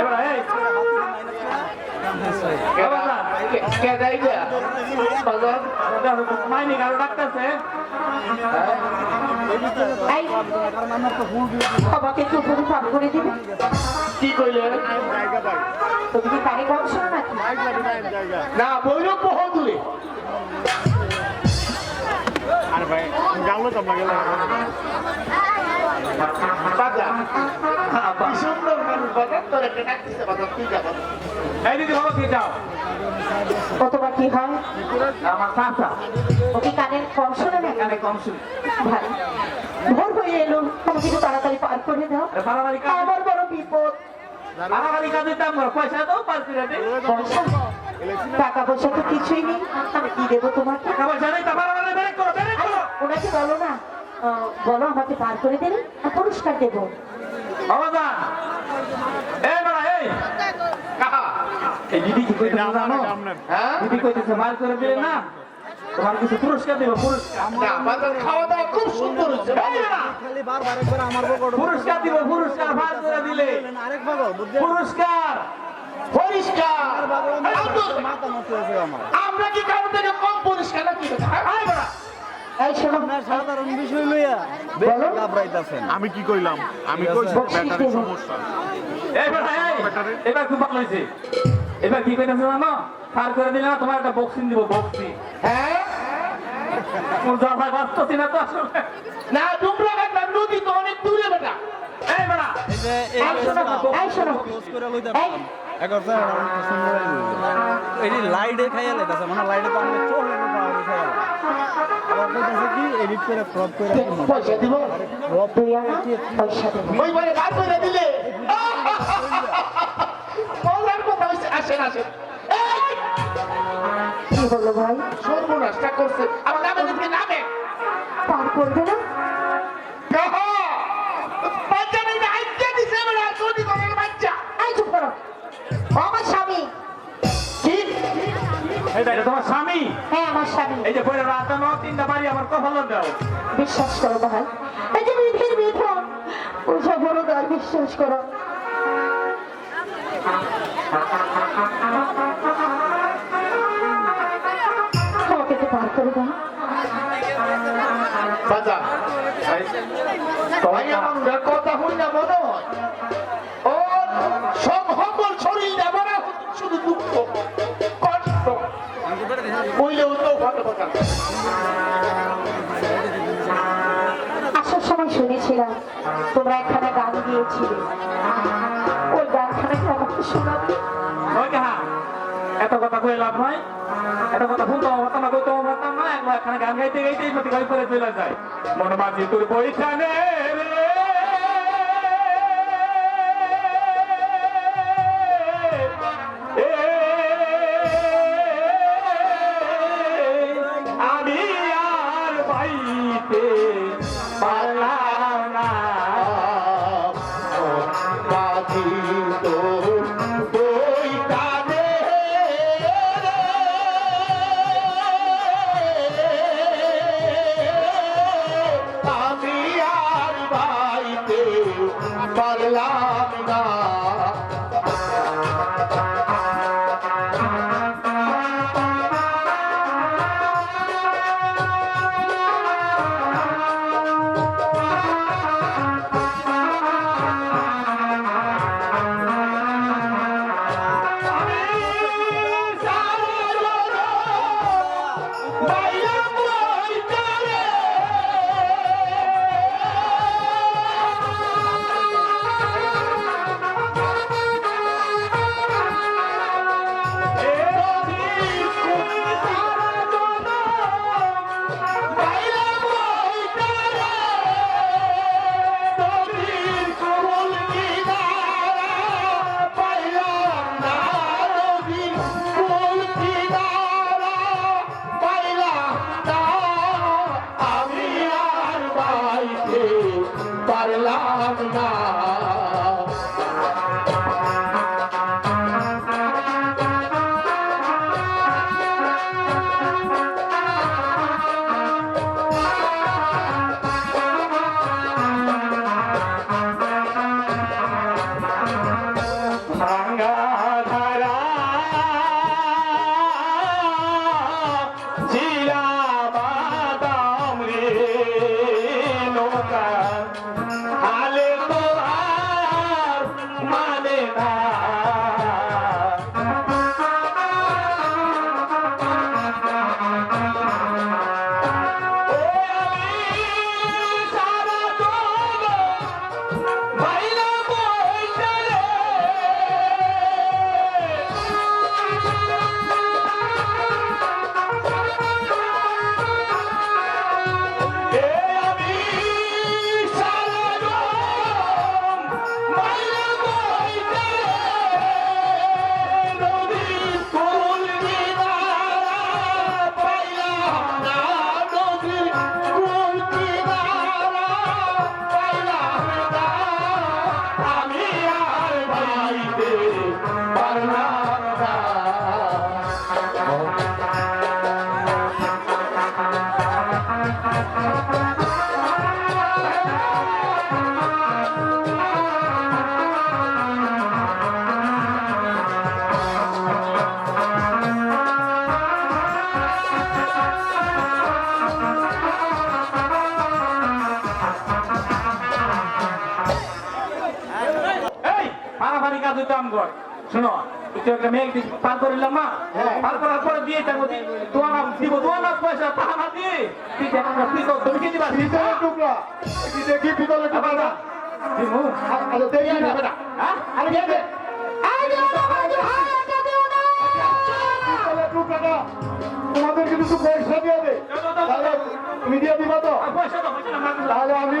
এবার এই বাবা কে দেয় গা বাজার মাইনি কারও ডাকতেছে এই আমাকে একটু উপরে পার করে দিবে কি কইলেন তুমি কি শোনো নাকি না বৈরব বহু দূরে ভাই গালো তো আপনাকে বাজার কি সুন্দর মানুষ বাজার তোর একটা ডাকতেছে বাজার তুই যাব? এই দিদি বাবা কি যাও কতবার কি হয় আমার চাচা। ও কি কানের কম শোনে না কম শুনি। ভালো ভোর হয়ে এলো। আমাকে একটু তাড়াতাড়ি পার করে দাও। আমার বড় বিপদ। বাড়াবাড়ি কাজ দিতাম না পয়সা দাও পাঁচ করে দে। পয়সা? টাকা পয়সা তো কিছুই নেই। আমি কি দেবো তোমাকে? টাকা পয়সা নেই তা বাড়াবাড়ি বেরেক করো বেরেক করো ওনাকে বলো না? বলো আমাকে পার করে দেবে আর পুরস্কার দেবো। এই দিদি কি জানো? হ্যাঁ? দিদি কইতেছে বার করে দিলে না? তোমার কিছু পুরস্কার দেবো পুরস্কার। না খাওয়া দাওয়া খুব সুন্দর হচ্ছে। খালি বারবার একবার আমার বকর পুরস্কার দিব পুরস্কার বার করে দিলে। আরেক ভাগ বুঝছেন পুরস্কার। পরিষ্কার। মাথা নষ্ট হয়েছে আমার। আমরা কি কারও থেকে কম পরিষ্কার নাকি? আয় বড়া সাধারণ বিষয় লইয়া বলো। ঘাবড়াইতাছেন। আমি কি কইলাম? আমি ঠিক কইছি আছে। ব্যাটারির সমস্যা। এই বড়া এবার খুব ভালো হয়েছে। এবার কি কইতেছে জানো? পার করে দিলে না তোমার একটা বক্সিং দিব বক্সিং। হ্যাঁ? জায়গায় বাঁচতেছি না তো আসলে। না ডুবরা একটা নদী তো অনেক দূরে বেটা। এই বড়া এই যে এই এই শোনো এই শোনো। ক্লোজ করে লইতে এখন স্যার লাইটে খাইয়া লাইতাছে মানে লাইটে তো চোখ কি এডিট করে ক্রপ করে ক্রপ করে দিলে আসেন আসেন কি ভাই সর্বনাশটা করছে আমার নামে নামে পার করবে না এটা তোমার স্বামী? হ্যাঁ আমার স্বামী। এই যে পরে রাত ন তিনটা বাড়ি আমার কপাল দাও বিশ্বাস করো ভাই এই যে বিধির বিধান ওঝা বড় বিশ্বাস করো। আমাকে একটু পার করে দাও বাজা। ভাই আমার কথা হই না মনে আসার সময় শুনেছিলাম, তোমরা একখানা গান দিয়েছিলে ওই গানখানা কি আমাকে শোনাবে? এত কথা কয়ে লাভ নয় এত কথা শুনতে হতাম না কইতে হতো না। একবার এখানে গান গাইতে গাইতেই প্রতিকার করে চলে যায়। মন মাঝি তোর পয়সা পারলাম শোনো একটু একটা মেয়ে পার করিলাম না? হ্যাঁ। পার করার পরে দিয়ে থাকব তোমার নাম দিব তোমার নাম পয়সা তাহা না দিয়ে তুই দেখ না, তুই তুমি কি দিবা? পিতলের টুকরা। কি দেখি পিতলের টুকরা দিমু। আরে দেখি না বেটা হ্যাঁ? আরে দিয়ে দে তোমাদের কিন্তু পয়সা দিয়ে দে। তুমি দিয়ে দিবা তো। তাহলে আমি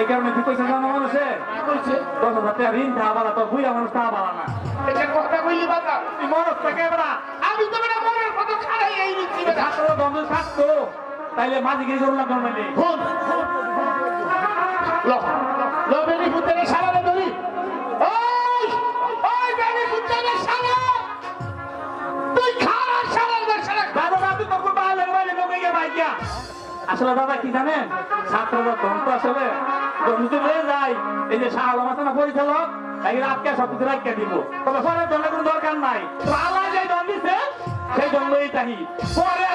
এই কারণে তুই পয়সা জানো মানুষে? দশ হাজার টাকা ঋণ থাকা বালা তোর বুড়া মানুষ থাকা বালা না। এটা কথা বললি বাবা। তুই মানুষ থেকে বেড়া। আমি তো বেটা মনের কথা ছাড়াই এই নিচ্ছি বেটা ছাত্র বন্ধ থাকতো। তাইলে মাঝে গিয়ে করলাম জন্মাইলে ফোন ল। ল বেরি ফুটের সারারে ধরি। ওই ওই বেরি ফুটের সারা আসলে দাদা কি জানেন? ছাত্ররা ধ্বংস আসলে। ধ্বংস হয়ে যায়। এই যে শাহ আলম আছে না পরিচালক তাই রাতকে সবকিছু রাখতে দিব। তবে পরে জন্য কোনো দরকার নাই। আল্লাহ যে দন দিছে, সেই জন্যই তাহি। পরে